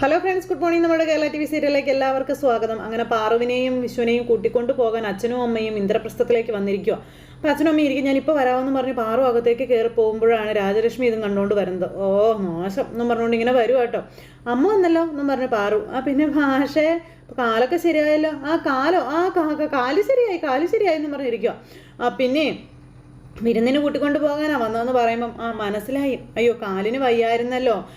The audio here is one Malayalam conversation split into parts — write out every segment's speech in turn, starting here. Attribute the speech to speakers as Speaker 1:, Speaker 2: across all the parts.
Speaker 1: ഹലോ ഫ്രണ്ട്സ് ഗുഡ് മോർണിംഗ് നമ്മുടെ കേരള ടി വി സീരിയലിലേക്ക് എല്ലാവർക്കും സ്വാഗതം. അങ്ങനെ പാറുവിനെയും വിശ്വനെയും കൂട്ടിക്കൊണ്ടു പോകാൻ അച്ഛനും അമ്മയും ഇന്ദ്രപ്രസ്ഥത്തിലേക്ക് വന്നിരിക്കുക. അപ്പോൾ അച്ഛനും അമ്മയും ഇരിക്കും. ഞാനിപ്പോൾ വരാമെന്ന് പറഞ്ഞ് പാറു അകത്തേക്ക് കയറി പോകുമ്പോഴാണ് രാജലക്ഷ്മി ഇതും കണ്ടുകൊണ്ട് വരുന്നത്. ഓ മോശം. എന്നും പറഞ്ഞുകൊണ്ട് ഇങ്ങനെ വരും കേട്ടോ. അമ്മ വന്നല്ലോ എന്നും പറഞ്ഞ് പാറു. ആ പിന്നെ ഭാഷേ കാലൊക്കെ ശരിയായല്ലോ. ആ കാലോ ആ കാൽ ശരിയായി കാൽ ശരിയായി എന്നും പറഞ്ഞിരിക്കുക ആ പിന്നെ വിരുന്നിന് കൂട്ടിക്കൊണ്ട് പോകാനാ. വന്നതെന്ന് പറയുമ്പം ആ മനസ്സിലായി. അയ്യോ കാലിന് വയ്യായിരുന്നല്ലോ.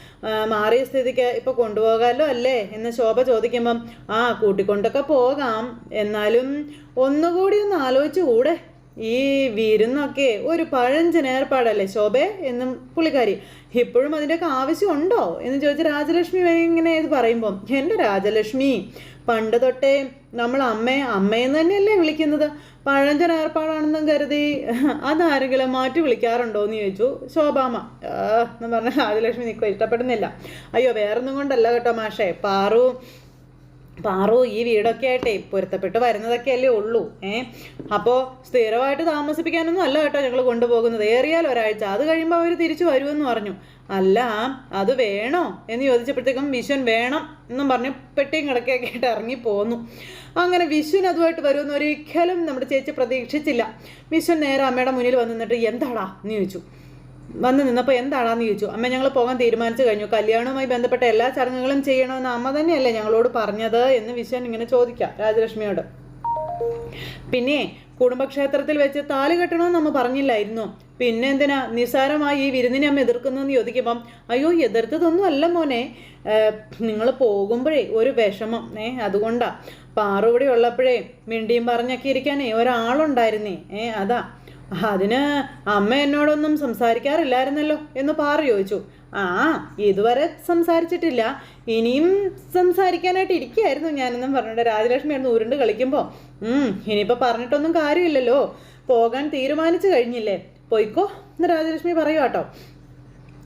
Speaker 1: മാറിയ സ്ഥിതിക്ക് ഇപ്പൊ കൊണ്ടുപോകാമല്ലോ അല്ലേ? എന്ന് ശോഭ ചോദിക്കുമ്പം ആ കൂട്ടിക്കൊണ്ടൊക്കെ പോകാം. എന്നാലും ഒന്നുകൂടി ഒന്ന് ആലോചിച്ചു കൂടെ. ഈ വിരുന്നൊക്കെ ഒരു പഴഞ്ചൻ ഏർപ്പാടല്ലേ ശോഭേ? എന്നും പുള്ളിക്കാരി ഇപ്പോഴും അതിന്റെയൊക്കെ ആവശ്യമുണ്ടോ എന്ന് ചോദിച്ച രാജലക്ഷ്മി ഇങ്ങനെ ഇത് പറയുമ്പം എന്റെ രാജലക്ഷ്മി പണ്ട് തൊട്ടേ നമ്മൾ അമ്മയെ അമ്മയെന്ന് തന്നെയല്ലേ വിളിക്കുന്നത്? പഴഞ്ചൻ ഏർപ്പാടാണെന്നും കരുതി. അതാരെങ്കിലും മാറ്റി വിളിക്കാറുണ്ടോ എന്ന് ചോദിച്ചു ശോഭാമ എന്ന് പറഞ്ഞാൽ ആദിലക്ഷ്മി നിൽക്കുക ഇഷ്ടപ്പെടുന്നില്ല. അയ്യോ വേറൊന്നും കൊണ്ടല്ല കേട്ടോ മാഷേ. പാറു പാറു ഈ വീടൊക്കെ ആയിട്ടേ പൊരുത്തപ്പെട്ട് വരുന്നതൊക്കെ അല്ലേ ഉള്ളൂ. ഏ? അപ്പോൾ സ്ഥിരമായിട്ട് താമസിപ്പിക്കാനൊന്നും അല്ല കേട്ടോ ഞങ്ങൾ കൊണ്ടുപോകുന്നത്. ഏറിയാൽ ഒരാഴ്ച. അത് കഴിയുമ്പോൾ അവർ തിരിച്ചു വരുമെന്ന് പറഞ്ഞു. അല്ല അത് വേണോ? എന്ന് ചോദിച്ചപ്പോഴത്തേക്കും വിശ്വൻ വേണം എന്നും പറഞ്ഞു പെട്ടിയും കിടക്കുകയൊക്കെ ആയിട്ട് ഇറങ്ങി പോന്നു. അങ്ങനെ വിശ്വൻ അതുമായിട്ട് വരുമെന്ന് ഒരിക്കലും നമ്മുടെ ചേച്ചി പ്രതീക്ഷിച്ചില്ല. വിശ്വൻ നേരെ അമ്മയുടെ മുന്നിൽ വന്നിട്ട് എന്താടാ? എന്ന് ചോദിച്ചു. വന്ന് നിന്നപ്പോൾ എന്താണെന്ന് ചോദിച്ചു. അമ്മ ഞങ്ങൾ പോകാൻ തീരുമാനിച്ചു കഴിഞ്ഞു. കല്യാണവുമായി ബന്ധപ്പെട്ട എല്ലാ ചടങ്ങുകളും ചെയ്യണമെന്ന് അമ്മ തന്നെയല്ലേ ഞങ്ങളോട് പറഞ്ഞത് എന്ന് വിശ്വൻ ഇങ്ങനെ ചോദിക്കാം രാജലക്ഷ്മിയോട്. പിന്നെ കുടുംബക്ഷേത്രത്തിൽ വെച്ച് താലി കെട്ടണമെന്ന് അമ്മ പറഞ്ഞില്ലായിരുന്നു. പിന്നെ എന്തിനാ നിസ്സാരമായി ഈ വിരുന്നിനെ അമ്മ എതിർക്കുന്നു എന്ന് ചോദിക്കുമ്പം അയ്യോ എതിർത്തതൊന്നും അല്ല മോനെ. നിങ്ങൾ പോകുമ്പോഴേ ഒരു വിഷമം. ഏ അതുകൊണ്ടാ. പാറുവിടെ ഉള്ളപ്പോഴേ മിണ്ടിയും പറഞ്ഞൊക്കെ ഇരിക്കാനേ ഒരാളുണ്ടായിരുന്നേ. ഏ അതാ. അതിന് അമ്മ എന്നോടൊന്നും സംസാരിക്കാറില്ലായിരുന്നല്ലോ എന്ന് പാറു ചോദിച്ചു. ആ ഇതുവരെ സംസാരിച്ചിട്ടില്ല. ഇനിയും സംസാരിക്കാനായിട്ട് ഇരിക്കുകയായിരുന്നു ഞാനെന്നും പറഞ്ഞിട്ട് രാജലക്ഷ്മി ആയിരുന്നു ഉരുണ്ട് കളിക്കുമ്പോൾ ഇനിയിപ്പോൾ പറഞ്ഞിട്ടൊന്നും കാര്യമില്ലല്ലോ. പോകാൻ തീരുമാനിച്ചു കഴിഞ്ഞില്ലേ? പോയിക്കോ എന്ന് രാജലക്ഷ്മി പറയുക കേട്ടോ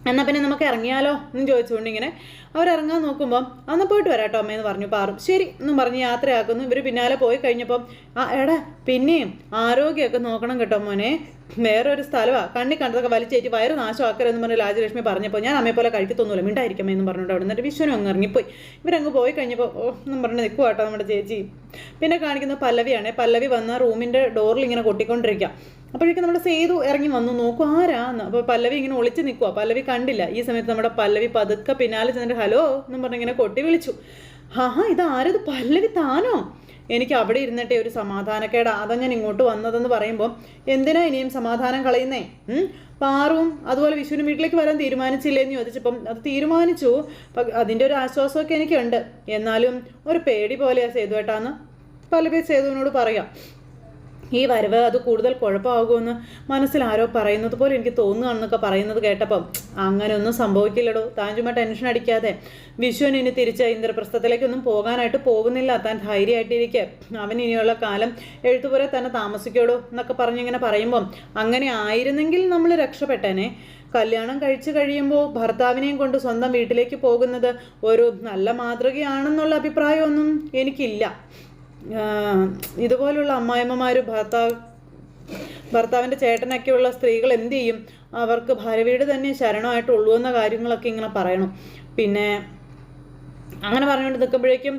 Speaker 1: എന്നാൽ പിന്നെ നമുക്ക് ഇറങ്ങിയാലോ എന്ന് ചോദിച്ചുകൊണ്ട് ഇങ്ങനെ അവരിറങ്ങാൻ നോക്കുമ്പം അന്ന് പോയിട്ട് വരാട്ടോ അമ്മയെന്ന് പറഞ്ഞു പാറും. ശരി എന്നും പറഞ്ഞ് യാത്രയാക്കുന്നു. ഇവർ പിന്നാലെ പോയി കഴിഞ്ഞപ്പം ആ എടാ പിന്നെയും ആരോഗ്യമൊക്കെ നോക്കണം കേട്ടോ മോനെ. വേറൊരു സ്ഥലമാണ് കണ്ണി കണ്ടതൊക്കെ വലിച്ചേറ്റി വയറ് നാശമാക്കരുതെന്ന് പറഞ്ഞ് രാജലക്ഷ്മി പറഞ്ഞപ്പോൾ ഞാൻ അമ്മയെ പോലെ കഴിക്കത്തൊന്നുമില്ല മിണ്ടായിരിക്കമേ എന്ന് പറഞ്ഞിട്ട് അവിടെ നിന്നിട്ട് വിശ്വനും അങ്ങ് ഇറങ്ങിപ്പോയി. ഇവരങ്ങ് പോയി കഴിഞ്ഞപ്പോൾ ഓ എന്നും പറഞ്ഞ് നിൽക്കുക കേട്ടോ നമ്മുടെ ചേച്ചി. പിന്നെ കാണിക്കുന്ന പല്ലവിയാണേ. പല്ലവി വന്ന റൂമിന്റെ ഡോറിൽ ഇങ്ങനെ കൊട്ടിക്കൊണ്ടിരിക്കുക. അപ്പോഴേക്കും നമ്മുടെ സേതു ഇറങ്ങി വന്നു നോക്കും ആരാന്ന് അപ്പോൾ പല്ലവി ഇങ്ങനെ ഒളിച്ച് നിൽക്കുക പല്ലവി കണ്ടില്ല. ഈ സമയത്ത് നമ്മുടെ പല്ലവി പതുക്കെ പിന്നാലെ ചെന്നിട്ട് ഹലോ എന്നും പറഞ്ഞ് ഇങ്ങനെ കൊട്ടി വിളിച്ചു. ഹാ ഇത് ആരത്? പല്ലവി താനോ? എനിക്ക് അവിടെ ഇരുന്നിട്ടേ ഒരു സമാധാനക്കേടാ. അതാ ഞാൻ ഇങ്ങോട്ട് വന്നതെന്ന് പറയുമ്പോൾ എന്തിനാ ഇനിയും സമാധാനം കളയുന്നേ? പാറും അതുപോലെ വിഷുവിന് വീട്ടിലേക്ക് വരാൻ തീരുമാനിച്ചില്ലേ എന്ന് ചോദിച്ചപ്പം അത് തീരുമാനിച്ചു. അതിന്റെ ഒരു ആശ്വാസമൊക്കെ എനിക്കുണ്ട്. എന്നാലും ഒരു പേടി പോലെയാ സേതുവേട്ടാന്ന്. പല്ലവി സേതുവിനോട് പറയാം ഈ വരവ് അത് കൂടുതൽ കുഴപ്പമാകുമെന്ന് മനസ്സിൽ ആരോ പറയുന്നത് പോലെ എനിക്ക് തോന്നുകയാണെന്നൊക്കെ പറയുന്നത് കേട്ടപ്പം അങ്ങനെയൊന്നും സംഭവിക്കില്ലടോ. താൻ ചുമ്മാ ടെൻഷൻ അടിക്കാതെ വിശ്വൻ ഇനി തിരിച്ച് ഇന്ദ്രപ്രസ്ഥത്തിലേക്കൊന്നും പോകാനായിട്ട് പോകുന്നില്ല. താൻ ധൈര്യമായിട്ടിരിക്കെ. അവൻ ഇനിയുള്ള കാലം എഴുത്തുപോലെ തന്നെ താമസിക്കോടോ എന്നൊക്കെ പറഞ്ഞിങ്ങനെ പറയുമ്പം അങ്ങനെ ആയിരുന്നെങ്കിൽ നമ്മൾ രക്ഷപ്പെട്ടേനെ. കല്യാണം കഴിച്ചു കഴിയുമ്പോൾ ഭർത്താവിനെയും കൊണ്ട് സ്വന്തം വീട്ടിലേക്ക് പോകുന്നത് ഒരു നല്ല മാതൃകയാണെന്നുള്ള അഭിപ്രായമൊന്നും എനിക്കില്ല. ഇതുപോലുള്ള അമ്മായിമ്മമാർ ഭർത്താവ് ഭർത്താവിന്റെ ചേട്ടനൊക്കെയുള്ള സ്ത്രീകൾ എന്ത് ചെയ്യും? അവർക്ക് ഭാര്യ വീട് തന്നെ ശരണമായിട്ടുള്ളൂ എന്ന കാര്യങ്ങളൊക്കെ ഇങ്ങനെ പറയണം. പിന്നെ അങ്ങനെ പറഞ്ഞുകൊണ്ട് നിൽക്കുമ്പോഴേക്കും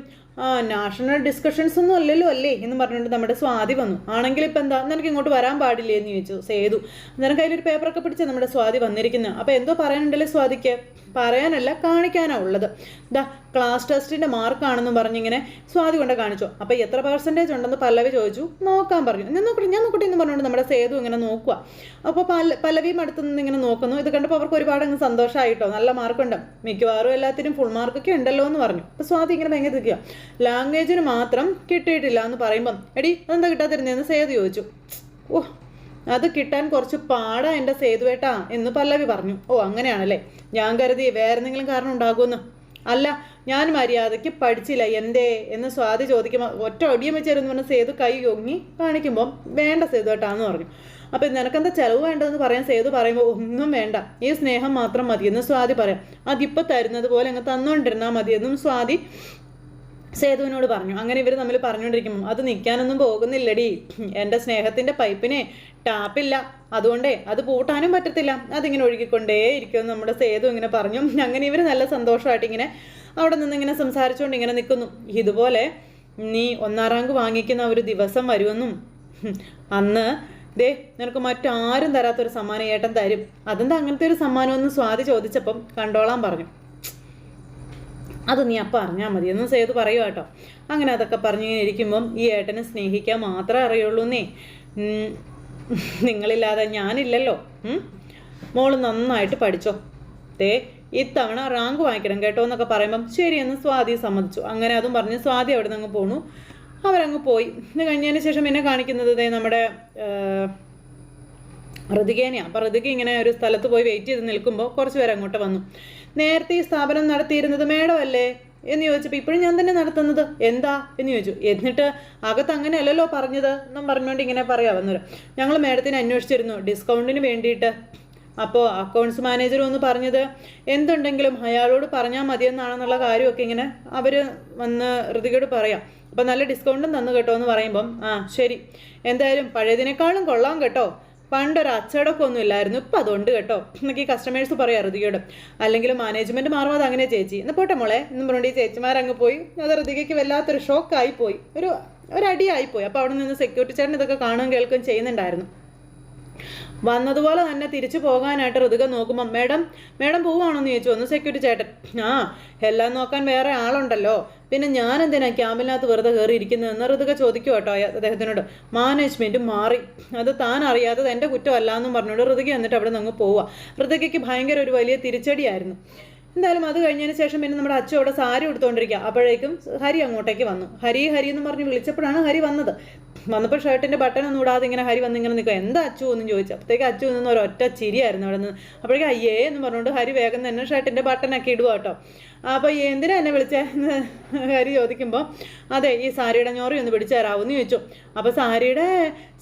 Speaker 1: നാഷണൽ ഡിസ്കഷൻസ് ഒന്നും അല്ലല്ലോ അല്ലേ? എന്ന് പറഞ്ഞുകൊണ്ട് നമ്മുടെ സ്വാതി വന്നു. ആണെങ്കിൽ ഇപ്പം എന്താ നിനക്ക് ഇങ്ങോട്ട് വരാൻ പാടില്ലേ എന്ന് ചോദിച്ചു. സേതു അന്നേരം കയ്യിലൊരു പേപ്പറൊക്കെ പിടിച്ച് നമ്മുടെ സ്വാതി വന്നിരിക്കുന്നത് അപ്പോൾ എന്തോ പറയാനുണ്ടല്ലേ സ്വാതിക്ക്? പറയാനല്ല കാണിക്കാനാണ് ഉള്ളത്. ദാ ക്ലാസ് ടെസ്റ്റിന്റെ മാർക്കാണെന്ന് പറഞ്ഞിങ്ങനെ സ്വാതി കൊണ്ട് കാണിച്ചു. അപ്പോൾ എത്ര പെർസെന്റേജ് ഉണ്ടെന്ന് പല്ലവി ചോദിച്ചു. നോക്കാൻ പറഞ്ഞു. ഞാൻ നോക്കട്ടെ ഞാൻ നോക്കട്ടെ എന്ന് പറഞ്ഞുകൊണ്ട് നമ്മുടെ സേതു ഇങ്ങനെ നോക്കുക. അപ്പോൾ പല്ല പല്ലവിയും അടുത്ത് നിന്ന് ഇങ്ങനെ നോക്കുന്നു. ഇത് കണ്ടപ്പോൾ അവർക്ക് ഒരുപാട് അങ്ങ് സന്തോഷമായിട്ടോ നല്ല മാർക്കുണ്ട് മിക്കവാറും എല്ലാത്തിനും ഫുൾ മാർക്കൊക്കെ ഉണ്ടല്ലോ എന്ന് പറഞ്ഞു. അപ്പോൾ സ്വാതി ഇങ്ങനെ ഭയങ്കര നിൽക്കുക ലാംഗ്വേജിന് മാത്രം കിട്ടിയിട്ടില്ല എന്ന് പറയുമ്പം എടി അതെന്താ കിട്ടാതിരുന്നതെന്ന് സേതു ചോദിച്ചു. ഓ അത് കിട്ടാൻ കുറച്ച് പാടാ എന്റെ സേതുവേട്ടാ എന്ന് പല്ലവി പറഞ്ഞു. ഓ അങ്ങനെയാണല്ലേ? ഞാൻ കരുതി വേറെ എന്തെങ്കിലും കാരണം ഉണ്ടാകുമെന്ന്. അല്ല ഞാൻ മര്യാദയ്ക്ക് പഠിച്ചില്ല എന്തേ? എന്ന് സ്വാതി ചോദിക്കുമ്പോൾ ഒറ്റ ഒടിയം വെച്ചായിരുന്നു പറഞ്ഞ സേതു കൈ ഒങ്ങി കാണിക്കുമ്പോൾ വേണ്ട സേതു കേട്ടാന്ന് പറഞ്ഞു. അപ്പം നിനക്കെന്താ ചിലവ് വേണ്ടതെന്ന് പറയാൻ സേതു പറയുമ്പോൾ ഒന്നും വേണ്ട ഈ സ്നേഹം മാത്രം മതിയെന്ന് സ്വാതി പറയാം. അതിപ്പോൾ തരുന്നത് പോലെ അങ്ങ് തന്നുകൊണ്ടിരുന്നാൽ മതിയെന്നും സ്വാതി സേതുവിനോട് പറഞ്ഞു. അങ്ങനെ ഇവർ തമ്മിൽ പറഞ്ഞുകൊണ്ടിരിക്കും അത് നിൽക്കാനൊന്നും പോകുന്നില്ലടി. എന്റെ സ്നേഹത്തിന്റെ പൈപ്പിനെ ടാപ്പില്ല. അതുകൊണ്ടേ അത് പൂട്ടാനും പറ്റത്തില്ല. അതിങ്ങനെ ഒഴുകിക്കൊണ്ടേ ഇരിക്കുമെന്ന് നമ്മുടെ സേതു ഇങ്ങനെ പറഞ്ഞു. അങ്ങനെ ഇവർ നല്ല സന്തോഷമായിട്ട് ഇങ്ങനെ അവിടെ നിന്ന് ഇങ്ങനെ സംസാരിച്ചുകൊണ്ട് ഇങ്ങനെ നിൽക്കുന്നു ഇതുപോലെ നീ ഒന്നാം റാങ്ക് വാങ്ങിക്കുന്ന ഒരു ദിവസം വരുമെന്നും അന്ന് ദേ നിനക്ക് മറ്റാരും തരാത്തൊരു സമ്മാനം ഏട്ടൻ തരും. അതെന്താ അങ്ങനത്തെ ഒരു സമ്മാനമെന്ന് സ്വാതി ചോദിച്ചപ്പം കണ്ടോളാൻ പറഞ്ഞു. അത് നീ അപ്പം അറിഞ്ഞാൽ മതി. എന്ന് സേതു പറയുക കേട്ടോ. അങ്ങനെ അതൊക്കെ പറഞ്ഞു ഇരിക്കുമ്പം ഈ ഏട്ടനെ സ്നേഹിക്കാൻ മാത്രമേ അറിയുള്ളൂ നീ നിങ്ങളില്ലാതെ ഞാനില്ലല്ലോ? മോൾ നന്നായിട്ട് പഠിച്ചോ. തേ ഇത്തവണ റാങ്ക് വാങ്ങിക്കണം കേട്ടോ എന്നൊക്കെ പറയുമ്പം ശരിയെന്ന് സ്വാതി സമ്മതിച്ചു. അങ്ങനെ അതും പറഞ്ഞ് സ്വാതി അവിടെ നിന്ന് പോണു. അവരങ്ങ് പോയി. ഇത് കഴിഞ്ഞതിന് ശേഷം എന്നെ കാണിക്കുന്നത് നമ്മുടെ ആ, ഋതികേനെയാണ് അപ്പോൾ ഋതിക ഇങ്ങനെ ഒരു സ്ഥലത്ത് പോയി വെയിറ്റ് ചെയ്ത് നിൽക്കുമ്പോൾ കുറച്ച് പേര് അങ്ങോട്ട് വന്നു. നേരത്തെ ഈ സ്ഥാപനം നടത്തിയിരുന്നത് മേഡം അല്ലേ? എന്ന് ചോദിച്ചപ്പോൾ ഇപ്പോഴും ഞാൻ തന്നെ നടത്തുന്നത്. എന്താ? എന്ന് ചോദിച്ചു. എന്നിട്ട് അകത്ത് അങ്ങനെയല്ലല്ലോ പറഞ്ഞത് എന്നും പറഞ്ഞുകൊണ്ട് ഇങ്ങനെ പറയാവുന്നത് ഞങ്ങൾ മേഡത്തിനെ അന്വേഷിച്ചിരുന്നു. ഡിസ്കൗണ്ടിന് വേണ്ടിയിട്ട്. അപ്പോൾ അക്കൗണ്ട്സ് മാനേജർ ഒന്ന് പറഞ്ഞത് എന്തുണ്ടെങ്കിലും അയാളോട് പറഞ്ഞാൽ മതിയെന്നാണെന്നുള്ള കാര്യമൊക്കെ ഇങ്ങനെ അവർ വന്ന് ഋതികയോട് പറയാം. അപ്പോൾ നല്ല ഡിസ്കൗണ്ടും തന്നു കേട്ടോ എന്ന് പറയുമ്പം ആ ശരി. എന്തായാലും പഴയതിനേക്കാളും കൊള്ളാം കേട്ടോ. പണ്ടൊരു അച്ചടക്കമൊന്നും ഇല്ലായിരുന്നു. ഇപ്പം അതുകൊണ്ട് കേട്ടോ. എന്നൊക്കെ ഈ കസ്റ്റമേഴ്സ് പറയാം ഋതികയോട് അല്ലെങ്കിൽ മാനേജ്മെന്റ് മാറുമ്പോൾ അതങ്ങനെ ചേച്ചി. എന്ന് പോട്ടെ മോളെ. എന്നും പറഞ്ഞുകൊണ്ട് ഈ ചേച്ചിമാരങ്ങ് പോയി. അത് ഋതികയ്ക്ക് വല്ലാത്തൊരു ഷോക്കായി പോയി. ഒരു ഒരടിയായി പോയി. അപ്പോൾ അവിടെ നിന്ന് സെക്യൂരിറ്റി ചേട്ടൻ ഇതൊക്കെ കാണുകയും കേൾക്കുകയും ചെയ്യുന്നുണ്ടായിരുന്നു. വന്നതുപോലെ തന്നെ തിരിച്ചു പോകാനായിട്ട് ഋതുക നോക്കുമ്പോൾ മേഡം മേഡം പോവാണോന്ന് ചോദിച്ചു. ഒന്ന് സെക്യൂരിറ്റി ചേട്ടൻ. ആ എല്ലാം നോക്കാൻ വേറെ ആളുണ്ടല്ലോ. പിന്നെ ഞാൻ എന്തിനാ ക്യാമ്പിനകത്ത് വെറുതെ കയറി ഇരിക്കുന്നതെന്ന് ഋതുക ചോദിക്കും കേട്ടോ അദ്ദേഹത്തിനോട്. മാനേജ്മെന്റ് മാറി. അത് താൻ അറിയാത്തത് എന്റെ കുറ്റമല്ല എന്നും പറഞ്ഞുകൊണ്ട് ഋതുക എന്നിട്ട് അവിടെ നിന്ന് പോവുക ഋതുകയ്ക്ക് ഭയങ്കര ഒരു വലിയ തിരിച്ചടിയായിരുന്നു. എന്തായാലും അത് കഴിഞ്ഞതിന് ശേഷം പിന്നെ നമ്മുടെ അച്ഛൻ അവിടെ സാരി എടുത്തുകൊണ്ടിരിക്കുക അപ്പോഴേക്കും ഹരി അങ്ങോട്ടേക്ക് വന്നു. ഹരി ഹരി എന്ന് പറഞ്ഞ് വിളിച്ചപ്പോഴാണ് ഹരി വന്നത്. വന്നപ്പോൾ ഷർട്ടിന്റെ ബട്ടൺ ഒന്നും ഇടാതെ ഇങ്ങനെ ഹരി വന്ന് ഇങ്ങനെ നിൽക്കുക. എന്താ അച്ചു? എന്നും ചോദിച്ചു. അപ്പോഴത്തേക്ക് അച്ചു നിന്ന് ഒറ്റ ചിരിയായിരുന്നു അവിടെ നിന്ന്. അപ്പോഴേക്കും അയ്യേ എന്ന് പറഞ്ഞുകൊണ്ട് ഹരി വേഗം തന്നെ ഷർട്ടിന്റെ ബട്ടണൊക്കെ ഇടുക കേട്ടോ. അപ്പോൾ എന്തിനാ എന്നെ വിളിച്ചതെന്ന് ഹരി ചോദിക്കുമ്പോൾ അതെ ഈ സാരിയുടെ ഞൊറി ഒന്ന് പിടിച്ചു തരാമോ എന്ന് ചോദിച്ചു. അപ്പോൾ സാരിയുടെ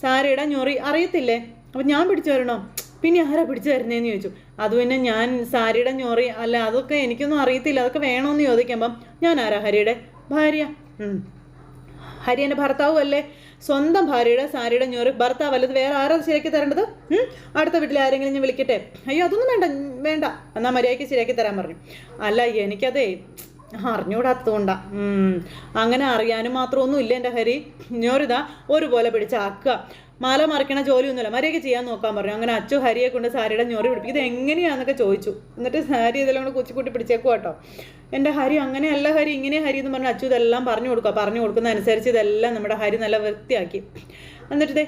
Speaker 1: സാരിയുടെ ഞൊറി അറിയത്തില്ലേ? അപ്പോൾ ഞാൻ പിടിച്ചു തരണോ? പിന്നെ ആരാ പിടിച്ചു തരുന്നതെന്ന് ചോദിച്ചു. അത് പിന്നെ ഞാൻ സാരിയുടെ ഞൊറി അല്ല അതൊക്കെ എനിക്കൊന്നും അറിയത്തില്ല. അതൊക്കെ വേണമെന്ന് ചോദിക്കുമ്പം ഞാൻ ആരാ ഹരിയുടെ? ഭാര്യ. ഉം. ഹരി എന്റെ ഭർത്താവും അല്ലേ? സ്വന്തം ഭാര്യയുടെ സാരിയുടെ ഞൊറി. ഭർത്താവ് അല്ലത് വേറെ ആരാ ശരിയാക്കി തരേണ്ടത്? അടുത്ത വീട്ടിൽ ആരെങ്കിലും ഞാൻ വിളിക്കട്ടെ? അയ്യോ അതൊന്നും വേണ്ട വേണ്ട. എന്നാൽ മര്യാദയ്ക്ക് ശരിയാക്കി തരാൻ പറഞ്ഞു. അല്ല എനിക്കതേ അറിഞ്ഞൂടാത്തതുകൊണ്ടാ. അങ്ങനെ അറിയാനും മാത്രമൊന്നും ഇല്ല എന്റെ ഹരി. ഞൊരിതാ ഒരുപോലെ പിടിച്ചാക്കുക മാല മറിക്കണ ജോലിയൊന്നുമില്ല. മര്യാദയ്ക്ക് ചെയ്യാൻ നോക്കാൻ പറഞ്ഞു. അങ്ങനെ അച്ചു ഹരിയെ കൊണ്ട് സാരിയുടെ ഞൊറി പിടിപ്പിക്കും. ഇത് എങ്ങനെയാണെന്നൊക്കെ ചോദിച്ചു. എന്നിട്ട് സാരി ഇതെല്ലാം കൂടെ കൊച്ചിക്കൂട്ടി പിടിച്ചേക്കും കേട്ടോ. എന്റെ ഹരി അങ്ങനെയല്ല ഹരി ഇങ്ങനെ ഹരി എന്ന് പറഞ്ഞാൽ അച്ചു ഇതെല്ലാം പറഞ്ഞു കൊടുക്കുക. പറഞ്ഞു കൊടുക്കുന്ന അനുസരിച്ച് ഇതെല്ലാം നമ്മുടെ ഹരി നല്ല വൃത്തിയാക്കി. എന്നിട്ട്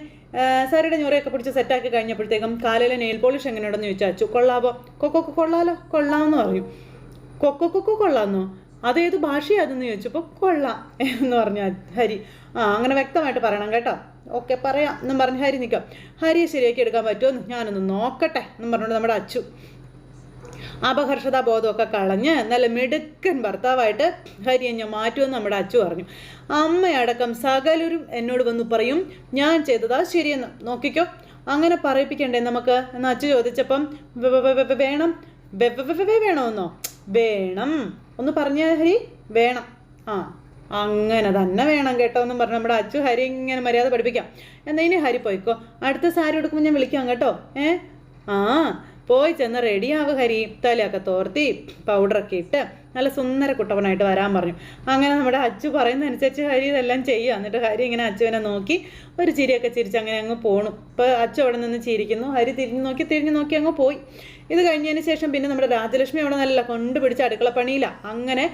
Speaker 1: സാരിയുടെ ഞൊറിയൊക്കെ പിടിച്ച് സെറ്റാക്കി കഴിഞ്ഞപ്പോഴത്തേക്കും കാലിലെ നെയിൽ പോളിഷ് എങ്ങനെയുണ്ടെന്ന് ചോദിച്ചു അച്ചു. കൊള്ളാവോ? കൊക്കോ കൊള്ളാലോ. കൊള്ളാമെന്ന് പറയും. കൊക്കോ കൊക്കോ കൊള്ളാമെന്നോ? അതേത് ഭാഷയാതെന്ന് ചോദിച്ചപ്പോൾ കൊള്ളാം എന്ന് പറഞ്ഞു ഹരി. ആ അങ്ങനെ വ്യക്തമായിട്ട് പറയണം കേട്ടോ. ഓക്കെ പറയാം. എന്നും പറഞ്ഞ് ഹരി നിൽക്കാം. ഹരിയെ ശരിയാക്കി എടുക്കാൻ പറ്റുമോ ഞാനൊന്ന് നോക്കട്ടെ എന്നും പറഞ്ഞുകൊണ്ട് നമ്മുടെ അച്ചു അപഹർഷതാ ബോധമൊക്കെ കളഞ്ഞ് നല്ല മിടുക്കൻ ഭർത്താവായിട്ട് ഹരി എന്നെ മാറ്റുമെന്ന് നമ്മുടെ അച്ചു പറഞ്ഞു. അമ്മയടക്കം സകലരും എന്നോട് വന്ന് പറയും ഞാൻ ചെയ്തതാ ശരിയെന്ന്. നോക്കിക്കോ. അങ്ങനെ പറയിപ്പിക്കണ്ടേ നമുക്ക്? എന്ന് അച്ചു ചോദിച്ചപ്പം വേണം. വേണമെന്നോ വേണം. ഒന്ന് പറഞ്ഞ ഹരി. വേണം. ആ. അങ്ങനെ തന്നെ വേണം കേട്ടോ എന്നും പറഞ്ഞു നമ്മുടെ അച്ചു ഹരി ഇങ്ങനെ മര്യാദ പഠിപ്പിക്കാം. എന്നാ ഇനി ഹരി പോയിക്കോ. അടുത്ത സാരി എടുക്കുമ്പോൾ ഞാൻ വിളിക്കാം കേട്ടോ. ഏ? ആ പോയി ചെന്ന് റെഡിയാവ് ഹരി. തലയൊക്കെ തോർത്തി പൗഡറൊക്കെ ഇട്ട് നല്ല സുന്ദര കുട്ടവനായിട്ട് വരാൻ പറഞ്ഞു. അങ്ങനെ നമ്മുടെ അച്ചു പറയുന്നതനുസരിച്ച് ഹരി ഇതെല്ലാം ചെയ്യുക എന്നിട്ട് ഹരി ഇങ്ങനെ അച്ചുവിനെ നോക്കി ഒരു ചിരിയൊക്കെ ചിരിച്ച് അങ്ങനെ അങ്ങ് പോണു. ഇപ്പോൾ അച്ചു അവിടെ നിന്ന് ചിരിക്കുന്നു. ഹരി തിരിഞ്ഞു നോക്കി തിരിഞ്ഞു നോക്കി അങ്ങ് പോയി. ഇത് കഴിഞ്ഞതിന് ശേഷം പിന്നെ നമ്മുടെ രാജലക്ഷ്മി അവിടെ നല്ല കൊണ്ടുപിടിച്ച അടുക്കള പണിയില്ല അങ്ങനെ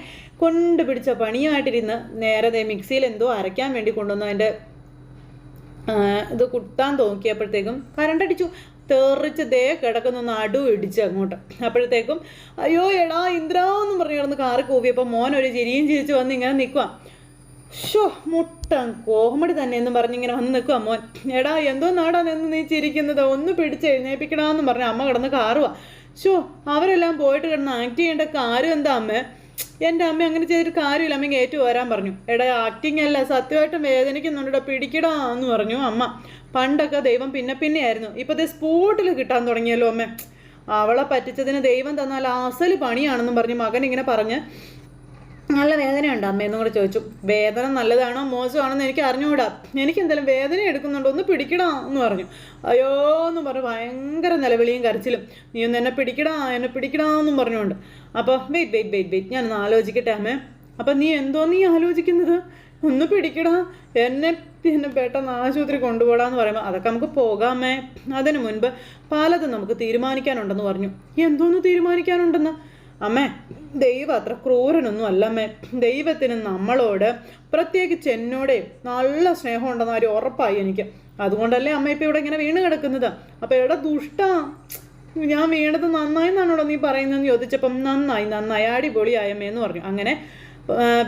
Speaker 1: കൊണ്ടുപിടിച്ച പണിയുമായിട്ടിരുന്ന് നേരത്തെ മിക്സിയിൽ എന്തോ അരയ്ക്കാൻ വേണ്ടി കൊണ്ടുവന്നതിന്റെ ഇത് കുത്താൻ തോക്കിയപ്പോഴത്തേക്കും കറണ്ട് അടിച്ചു തെറിച്ച് ദേ കിടക്കുന്ന നടു ഇടിച്ച് അങ്ങോട്ട്. അപ്പോഴത്തേക്കും അയ്യോ എടാ ഇന്ദ്രാ എന്ന് പറഞ്ഞു കിടന്ന് കാറി കൂവിയപ്പോൾ മോൻ ഒരു ചിരിയും ചിരിച്ച് വന്ന് ഇങ്ങനെ നിൽക്കുക ഷോ മുട്ടൻ കോമഡി തന്നെ എന്ന് പറഞ്ഞ് ഇങ്ങനെ വന്ന് നിൽക്കുക മോൻ. എടാ എന്തോ നാടാ നിന്ന് നീ ചിരിക്കുന്നത്? ഒന്ന് പിടിച്ച് എഴുന്നേപ്പിക്കണമെന്ന് പറഞ്ഞ് അമ്മ കിടന്ന് കാറുവാ. ഷോ അവരെല്ലാം പോയിട്ട് കിടന്ന് ആക്ട് ചെയ്യേണ്ട കാര്യം എന്താ അമ്മ? എന്റെ അമ്മ അങ്ങനെ ചെയ്തിട്ട് കാര്യമില്ല. അമ്മ ഏറ്റു വരാൻ പറഞ്ഞു. എടാ ആക്ടിങ് അല്ല സത്യമായിട്ടും വേദനിക്കുന്നുണ്ടോ പിടിക്കടാ എന്ന് പറഞ്ഞു അമ്മ. പണ്ടൊക്കെ ദൈവം പിന്നെ പിന്നെയായിരുന്നു. ഇപ്പോഴത്തെ സ്പോട്ടിൽ കിട്ടാൻ തുടങ്ങിയല്ലോ അമ്മ. അവളെ പറ്റിച്ചതിന് ദൈവം തന്നാൽ അസൽ പണിയാണെന്നും പറഞ്ഞ് മകൻ ഇങ്ങനെ പറഞ്ഞ് നല്ല വേദനയുണ്ട്. അമ്മയെന്നും കൂടെ ചോദിച്ചു വേദന നല്ലതാണോ മോശമാണോന്ന് എനിക്ക് അറിഞ്ഞുകൂടാ എനിക്ക് എന്തായാലും വേദന എടുക്കുന്നുണ്ടോ? ഒന്ന് പിടിക്കടാ എന്ന് പറഞ്ഞു. അയ്യോ എന്ന് പറഞ്ഞു. ഭയങ്കര നിലവിളിയും കരച്ചിലും. നീ ഒന്ന് എന്നെ പിടിക്കടാ എന്നെ പിടിക്കടാ എന്നും പറഞ്ഞുകൊണ്ട്. അപ്പോൾ വെയിറ്റ് വെയിറ്റ് വെയിറ്റ് വെയിറ്റ്. ഞാനൊന്ന് ആലോചിക്കട്ടെ അമ്മേ. അപ്പം നീ എന്തോ നീ ആലോചിക്കുന്നത്? ഒന്ന് പിടിക്കടാ. എന്നെ പിന്നെ പെട്ടെന്ന് ആശുപത്രി കൊണ്ടുപോടാന്ന് പറയുമ്പോൾ അതൊക്കെ നമുക്ക് പോകാമേ അതിനു മുൻപ് പലതും നമുക്ക് തീരുമാനിക്കാനുണ്ടെന്ന് പറഞ്ഞു. എന്തോന്ന് തീരുമാനിക്കാനുണ്ടെന്ന്? അമ്മേ ദൈവം അത്ര ക്രൂരനൊന്നും അല്ല അമ്മേ. ദൈവത്തിന് നമ്മളോട് പ്രത്യേകിച്ച് എന്നോടെ നല്ല സ്നേഹം ഉണ്ടെന്ന് കാര്യം ഉറപ്പായി എനിക്ക്. അതുകൊണ്ടല്ലേ അമ്മ ഇപ്പം ഇവിടെ ഇങ്ങനെ വീണ് കിടക്കുന്നത്. അപ്പം എവിടെ ദുഷ്ട ഞാൻ വീണത് നന്നായി എന്നാണോടോ നീ പറയുന്നതെന്ന് ചോദിച്ചപ്പം നന്നായി നന്നായി അടിപൊളിയായമ്മേ എന്ന് പറഞ്ഞു. അങ്ങനെ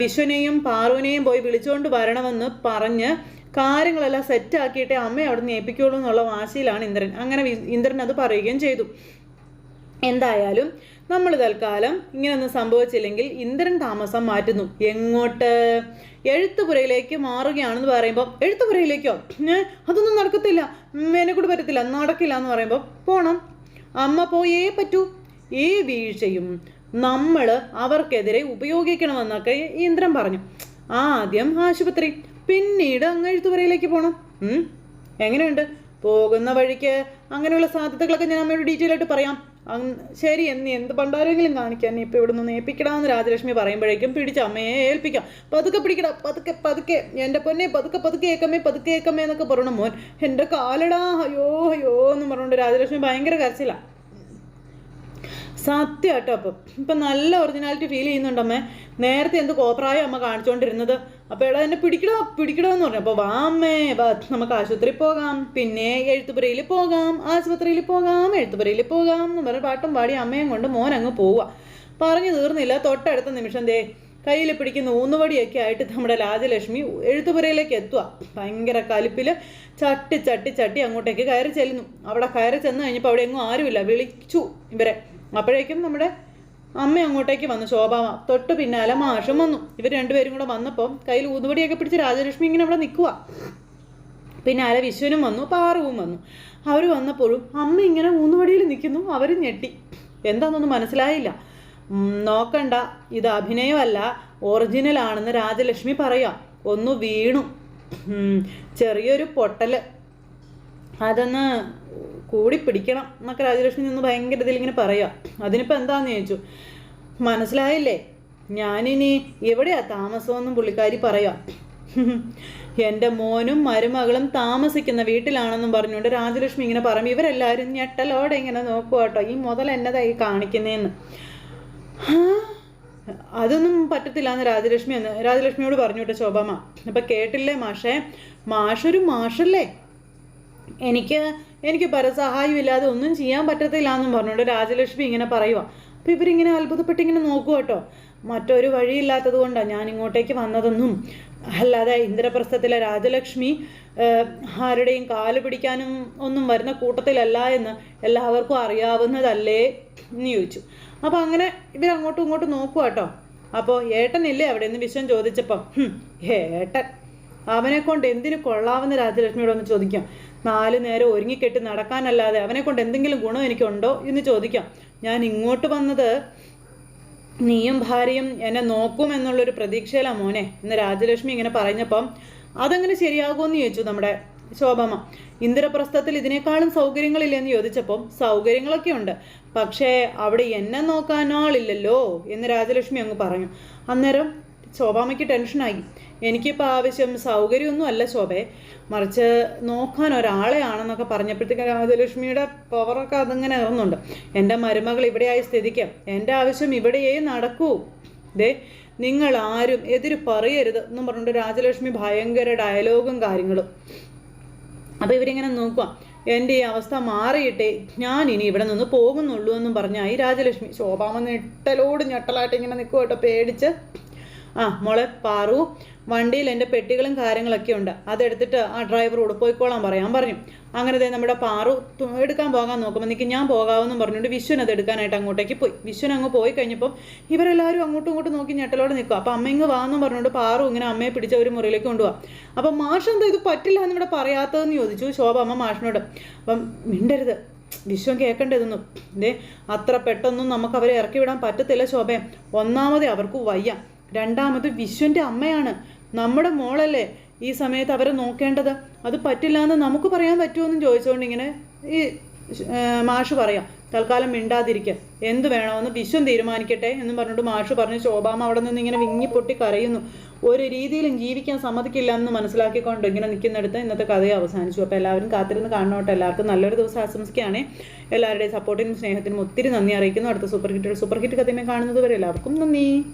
Speaker 1: വിശ്വനെയും പാറുവിനെയും പോയി വിളിച്ചുകൊണ്ട് വരണമെന്ന് പറഞ്ഞ് കാര്യങ്ങളെല്ലാം സെറ്റാക്കിയിട്ടേ അമ്മ അവിടെ നിന്ന് ഏൽപ്പിക്കുള്ളൂ എന്നുള്ള വാശിയിലാണ് ഇന്ദ്രൻ. അങ്ങനെ ഇന്ദ്രൻ അത് പറയുകയും ചെയ്തു. എന്തായാലും നമ്മൾ തൽക്കാലം ഇങ്ങനെയൊന്നും സംഭവിച്ചില്ലെങ്കിൽ ഇന്ദ്രൻ താമസം മാറ്റുന്നു. എങ്ങോട്ട്? എഴുത്തുപുരയിലേക്ക് മാറുകയാണെന്ന് പറയുമ്പോൾ എഴുത്തുപുരയിലേക്കോ? അതൊന്നും നടക്കത്തില്ല. ഉം, എന്നെ കൂടെ പറ്റത്തില്ല. നടക്കില്ല എന്ന് പറയുമ്പോൾ പോണം. അമ്മ പോയേ പറ്റൂ. ഈ വീഴ്ചയും നമ്മൾ അവർക്കെതിരെ ഉപയോഗിക്കണമെന്നൊക്കെ ഇന്ദ്രൻ പറഞ്ഞു. ആദ്യം ആശുപത്രി പിന്നീട് അങ്ങ് എഴുത്തുപുരയിലേക്ക് പോകണം എങ്ങനെയുണ്ട്? പോകുന്ന വഴിക്ക് അങ്ങനെയുള്ള സാധ്യതകളൊക്കെ ഞാൻ അമ്മയോട് ഡീറ്റെയിൽ ആയിട്ട് പറയാം. ശരി എന്നീ എന്ത് പണ്ടാരെങ്കിലും കാണിക്കാൻ ഇപ്പം ഇവിടെ നിന്ന് ഏൽപ്പിക്കടാന്ന് രാജലക്ഷ്മി പറയുമ്പോഴേക്കും പിടിച്ച് അമ്മയെ ഏൽപ്പിക്കാം. പതുക്കെ പിടിക്കടാ പതുക്കെ പതുക്കെ. എന്റെ പൊന്നെ പതുക്കെ പതുക്കെ ഏക്കമ്മേ പതുക്കെ ഏക്കമ്മേ എന്നൊക്കെ പറയണം മോൻ. എന്റെ കാലടാ അയ്യോ അയ്യോ എന്ന് പറഞ്ഞുകൊണ്ട് രാജലക്ഷ്മി ഭയങ്കര കരച്ചില്ല സത്യം കേട്ടോ അപ്പം. ഇപ്പം നല്ല ഒറിജിനാലിറ്റി ഫീൽ ചെയ്യുന്നുണ്ടമ്മേ. നേരത്തെ എന്ത് കോപ്രായ അമ്മ കാണിച്ചുകൊണ്ടിരുന്നത് അപ്പോൾ എടാ എന്നെ പിടിക്കടോ പിടിക്കടോ എന്ന് പറഞ്ഞു അപ്പോൾ വാമേ വാ നമുക്ക് ആശുപത്രി പോകാം. പിന്നെ എഴുത്തുപുരയിൽ പോകാം ആശുപത്രിയിൽ പോകാം എഴുത്തുപുരയിൽ പോകാം എന്ന് പറഞ്ഞ പാട്ടും പാടി അമ്മയും കൊണ്ട് മോൻ അങ്ങ് പോവുക പറഞ്ഞു തീർന്നില്ല തൊട്ടടുത്ത നിമിഷം ദേ കയ്യിൽ പിടിക്കുന്ന ഊന്നുവടിയൊക്കെ ആയിട്ട് നമ്മുടെ രാജലക്ഷ്മി എഴുത്തുപുരയിലേക്ക് എത്തുക ഭയങ്കര കലിപ്പിൽ ചട്ടി ചട്ടി ചട്ടി അങ്ങോട്ടേക്ക് കയറി ചെല്ലുന്നു. അവിടെ കയറി ചെന്ന് കഴിഞ്ഞപ്പോൾ അവിടെ എങ്ങും ആരുമില്ല. വിളിച്ചു ഇവരെ. അപ്പോഴേക്കും നമ്മുടെ അമ്മ അങ്ങോട്ടേക്ക് വന്നു. ശോഭാമ തൊട്ട് പിന്നാലെ മാഷും വന്നു. ഇവർ രണ്ടുപേരും കൂടെ വന്നപ്പോൾ കയ്യിൽ ഊതുപടിയൊക്കെ പിടിച്ച് രാജലക്ഷ്മി ഇങ്ങനെ അവിടെ നിൽക്കുക പിന്നാലെ വിശ്വനും വന്നു പാറുവും വന്നു. അവർ വന്നപ്പോഴും അമ്മ ഇങ്ങനെ ഊന്നുവടിയിൽ നിൽക്കുന്നു അവർ ഞെട്ടി. എന്താണെന്നൊന്നും മനസ്സിലായില്ല. നോക്കണ്ട ഇത് അഭിനയമല്ല ഒറിജിനൽ ആണെന്ന് രാജലക്ഷ്മി പറയാം. ഒന്ന് വീണു. ചെറിയൊരു പൊട്ടൽ. അതൊന്ന് കൂടി പിടിക്കണം എന്നൊക്കെ രാജലക്ഷ്മി നിന്ന് ഭയങ്കര ഇതിലിങ്ങനെ പറയാം. അതിനിപ്പോൾ എന്താന്ന് ചോദിച്ചു? മനസ്സിലായില്ലേ? ഞാനിനി എവിടെയാ താമസമെന്നും പുള്ളിക്കാരി പറയാം. എന്റെ മോനും മരുമകളും താമസിക്കുന്ന വീട്ടിലാണെന്നും പറഞ്ഞുകൊണ്ട് രാജലക്ഷ്മി ഇങ്ങനെ പറയും. ഇവരെല്ലാവരും ഞെട്ടലോടെ ഇങ്ങനെ നോക്കുക കേട്ടോ ഈ മുതൽ എന്നതായി കാണിക്കുന്നതെന്ന് അതൊന്നും പറ്റത്തില്ല എന്ന് രാജലക്ഷ്മി എന്ന് രാജലക്ഷ്മിയോട് പറഞ്ഞു കേട്ടോ ശോഭമ്മ. അപ്പം കേട്ടില്ലേ മാഷേ? മാഷൊരു മാഷല്ലേ? എനിക്ക് എനിക്ക് പരസഹായം ഇല്ലാതെ ഒന്നും ചെയ്യാൻ പറ്റത്തില്ല എന്നും പറഞ്ഞുകൊണ്ട് രാജലക്ഷ്മി ഇങ്ങനെ പറയുക അപ്പം ഇവരിങ്ങനെ അത്ഭുതപ്പെട്ട് ഇങ്ങനെ നോക്കുക കേട്ടോ. മറ്റൊരു വഴിയില്ലാത്തത് കൊണ്ടാണ് ഞാൻ ഇങ്ങോട്ടേക്ക് വന്നതെന്നും. അല്ലാതെ ഇന്ദ്രപ്രസ്ഥത്തിലെ രാജലക്ഷ്മി ആരുടെയും കാൽ പിടിക്കാനും ഒന്നും വരുന്ന കൂട്ടത്തിലല്ല എന്ന് എല്ലാവർക്കും അറിയാവുന്നതല്ലേ എന്ന് ചോദിച്ചു. അപ്പോൾ അങ്ങനെ ഇവരങ്ങോട്ടും ഇങ്ങോട്ടും നോക്കുക കേട്ടോ. അപ്പോൾ ഏട്ടനില്ലേ അവിടെ നിന്ന് വിശ്വം ചോദിച്ചപ്പം ഏട്ടൻ. അവനെ കൊണ്ട് എന്തിനു കൊള്ളാവുന്ന രാജലക്ഷ്മിയോട് ഒന്ന് ചോദിക്കാം. നാല് നേരം ഒരുങ്ങിക്കെട്ടി നടക്കാനല്ലാതെ അവനെ കൊണ്ട് എന്തെങ്കിലും ഗുണം എനിക്കുണ്ടോ എന്ന് ചോദിക്കാം. ഞാൻ ഇങ്ങോട്ട് വന്നത് നീയും ഭാര്യയും എന്നെ നോക്കും എന്നുള്ളൊരു പ്രതീക്ഷയിലാണ് മോനെ എന്ന് രാജലക്ഷ്മി ഇങ്ങനെ പറഞ്ഞപ്പം അതങ്ങനെ ശരിയാകുമെന്ന് ചോദിച്ചു നമ്മുടെ ശോഭമ്മ. ഇന്ദ്രപ്രസ്ഥത്തിൽ ഇതിനേക്കാളും സൗകര്യങ്ങളില്ലെന്ന് ചോദിച്ചപ്പം സൗകര്യങ്ങളൊക്കെ ഉണ്ട്. പക്ഷേ അവിടെ എന്നെ നോക്കാനാളില്ലല്ലോ എന്ന് രാജലക്ഷ്മി അങ്ങ് പറഞ്ഞു. അന്നേരം ശോഭാമയ്ക്ക് ടെൻഷനായി. എനിക്കിപ്പോൾ ആവശ്യം സൗകര്യമൊന്നും അല്ല ശോഭയെ മറിച്ച് നോക്കാൻ ഒരാളെ ആണെന്നൊക്കെ പറഞ്ഞപ്പോഴത്തേക്ക് രാജലക്ഷ്മിയുടെ പവറൊക്കെ അതിങ്ങനെ ഇറങ്ങുന്നുണ്ട് എന്റെ മരുമകൾ ഇവിടെയായി സ്ഥിതിക്കാം. എന്റെ ആവശ്യം ഇവിടെയേ നടക്കൂ. ദേ നിങ്ങൾ ആരും എതിര് പറയരുത് എന്നും പറഞ്ഞുകൊണ്ട് രാജലക്ഷ്മി ഭയങ്കര ഡയലോഗും കാര്യങ്ങളും. അപ്പോൾ ഇവരിങ്ങനെ നോക്കുക എന്റെ ഈ അവസ്ഥ മാറിയിട്ടെ ഞാൻ ഇനി ഇവിടെ നിന്ന് പോകുന്നുള്ളൂ എന്നും പറഞ്ഞായി രാജലക്ഷ്മി ശോഭാമ ഞെട്ടലോട് ഞെട്ടലായിട്ട് ഇങ്ങനെ നിൽക്കുക കേട്ടോ പേടിച്ച് ആ മോളെ പാറു വണ്ടിയിൽ എന്റെ പെട്ടികളും കാര്യങ്ങളൊക്കെ ഉണ്ട്. അതെടുത്തിട്ട് ആ ഡ്രൈവറോട് പോയിക്കോളാൻ പറയാൻ പറഞ്ഞു അങ്ങനെ തന്നെ നമ്മുടെ പാറു എടുക്കാൻ പോകാൻ നോക്കുമ്പോൾ നിൽക്കും ഞാൻ പോകാമെന്നും പറഞ്ഞുകൊണ്ട് വിശ്വൻ അത് എടുക്കാനായിട്ട് അങ്ങോട്ടേക്ക് പോയി. വിശ്വൻ അങ്ങ് പോയി കഴിഞ്ഞപ്പം ഇവരെല്ലാവരും അങ്ങോട്ടും ഇങ്ങോട്ടും നോക്കി ഞെട്ടലോടെ നിൽക്കുക അപ്പം അമ്മ ഇങ്ങ് വാന്നും പറഞ്ഞുകൊണ്ട് പാറു ഇങ്ങനെ അമ്മയെ പിടിച്ച ഒരു മുറിയിലേക്ക് കൊണ്ടുപോകാം അപ്പം മാഷ് എന്താ ഇത് പറ്റില്ല എന്ന് ഇവിടെ പറയാത്തതെന്ന് ചോദിച്ചു ശോഭ അമ്മ മാഷിനോട്. അപ്പം മിണ്ടരുത്. വിശ്വം കേൾക്കേണ്ടതൊന്നും ദേ അത്ര പെട്ടെന്നും നമുക്ക് അവരെ ഇറക്കി വിടാൻ പറ്റത്തില്ല ശോഭയെ ഒന്നാമതേ അവർക്ക് വയ്യ. രണ്ടാമത് വിശ്വന്റെ അമ്മയാണ്. നമ്മുടെ മോളല്ലേ ഈ സമയത്ത് അവരെ നോക്കേണ്ടത്? അത് പറ്റില്ല എന്ന് നമുക്ക് പറയാൻ പറ്റുമെന്നും ചോദിച്ചുകൊണ്ട് ഇങ്ങനെ ഈ മാഷ് പറയാം തൽക്കാലം മിണ്ടാതിരിക്കുക എന്ത് വേണമെന്ന് വിശ്വം തീരുമാനിക്കട്ടെ എന്നും പറഞ്ഞിട്ട് മാഷ് പറഞ്ഞ്. ശോഭാമ അവിടെ നിന്ന് ഇങ്ങനെ വിങ്ങി പൊട്ടി കരയുന്നു. ഒരു രീതിയിലും ജീവിക്കാൻ സമ്മതിക്കില്ല എന്ന് മനസ്സിലാക്കിക്കൊണ്ട് ഇങ്ങനെ നിൽക്കുന്നിടത്ത് ഇന്നത്തെ കഥയെ അവസാനിച്ചു. അപ്പോൾ എല്ലാവരും കാത്തിരുന്ന് കാണണോട്ടെ? എല്ലാവർക്കും നല്ലൊരു ദിവസം ആശംസിക്കുകയാണ്. എല്ലാവരുടെയും സപ്പോർട്ടിനും സ്നേഹത്തിനും ഒത്തിരി നന്ദി അറിയിക്കുന്നു. അടുത്ത സൂപ്പർ ഹിറ്റ് സൂപ്പർ ഹിറ്റ് കഥയുമേ കാണുന്നത് വരെ എല്ലാവർക്കും നന്ദി.